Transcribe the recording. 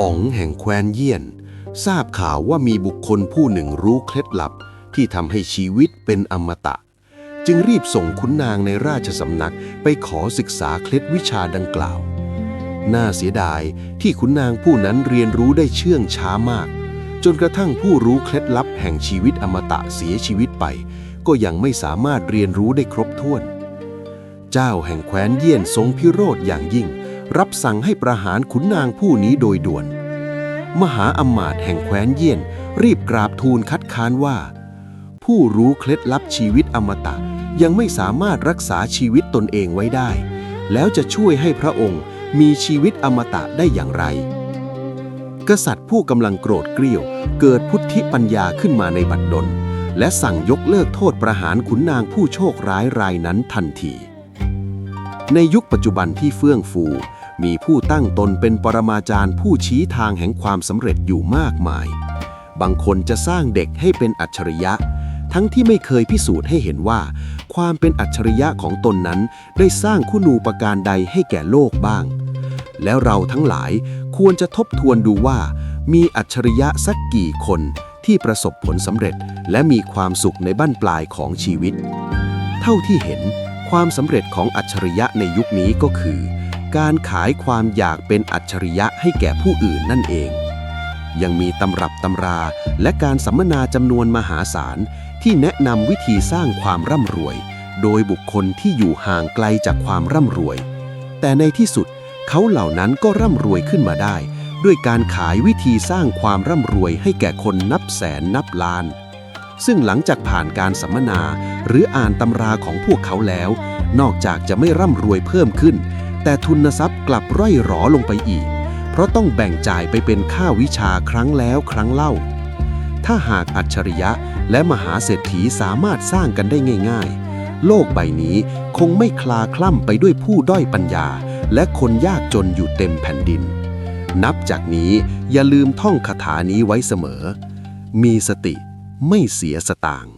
อ๋องแห่งแคว้นเยี่ยน ทราบข่าวว่ามีบุคคลผู้หนึ่งรู้เคล็ดลับที่ทำให้ชีวิตเป็นอมตะ จึงรีบส่งขุนนางในราชสำนักไปขอศึกษาเคล็ดวิชาดังกล่าว น่าเสียดายที่ขุนนางผู้นั้นเรียนรู้ได้เชื่องช้ามาก จนกระทั่งผู้รู้เคล็ดลับแห่งชีวิตอมตะเสียชีวิตไป ก็ยังไม่สามารถเรียนรู้ได้ครบถ้วน เจ้าแห่งแคว้นเยี่ยนทรงพิโรธอย่างยิ่ง รับสั่งให้ประหารขุนนางผู้นี้โดยด่วน มหาอมาตย์แห่งแคว้นเยี่ยน รีบกราบทูลคัดค้านว่า ผู้รู้เคล็ดลับชีวิตอมตะยังไม่สามารถรักษาชีวิตตนเองไว้ได้ แล้วจะช่วยให้พระองค์มีชีวิตอมตะได้อย่างไร กษัตริย์ผู้กำลังโกรธเกรี้ยว เกิดพุทธิปัญญาขึ้นมาในบัดดล และสั่งยกเลิกโทษประหารขุนนางผู้โชคร้ายรายนั้นทันที ในยุคปัจจุบันที่เฟื่องฟู มีผู้ตั้งตนเป็นปรมาจารย์ผู้ชี้ทางแห่งความสำเร็จอยู่มากมาย บางคนจะสร้างเด็กให้เป็นอัจฉริยะ ทั้งที่ไม่เคยพิสูจน์ให้เห็นว่า ความเป็นอัจฉริยะของตนนั้น ได้สร้างคุณูปการใดให้แก่โลกบ้าง แล้วเราทั้งหลายควรจะทบทวนดูว่า มีอัจฉริยะสักกี่คนที่ประสบผลสำเร็จ และมีความสุขในบั้นปลายของชีวิต เท่าที่เห็นความสำเร็จของอัจฉริยะในยุคนี้ก็คือ การขายความอยากเป็นอัจฉริยะให้แก่ผู้อื่นนั่นเอง ยังมีตำรับตำราและการสัมมนาจำนวนมหาศาล ที่แนะนำวิธีสร้างความร่ำรวย โดยบุคคลที่อยู่ห่างไกลจากความร่ำรวย แต่ในที่สุดเขาเหล่านั้นก็ร่ำรวยขึ้นมาได้ ด้วยการขายวิธีสร้างความร่ำรวยให้แก่คนนับแสนนับล้าน ซึ่งหลังจากผ่านการสัมมนาหรืออ่านตำราของพวกเขาแล้ว นอกจากจะไม่ร่ำรวยเพิ่มขึ้น แต่ทุนทรัพย์กลับร่อยหรอลงไปอีก เพราะต้องแบ่งจ่ายไปเป็นค่าวิชาครั้งแล้วครั้งเล่า ถ้าหากอัจฉริยะและมหาเศรษฐีสามารถสร้างกันได้ง่าย ๆ โลกใบนี้คงไม่คลาคล่ำไปด้วยผู้ด้อยปัญญา และคนยากจนอยู่เต็มแผ่นดิน นับจากนี้อย่าลืมท่องคาถานี้ไว้เสมอ มีสติไม่เสียสตางค์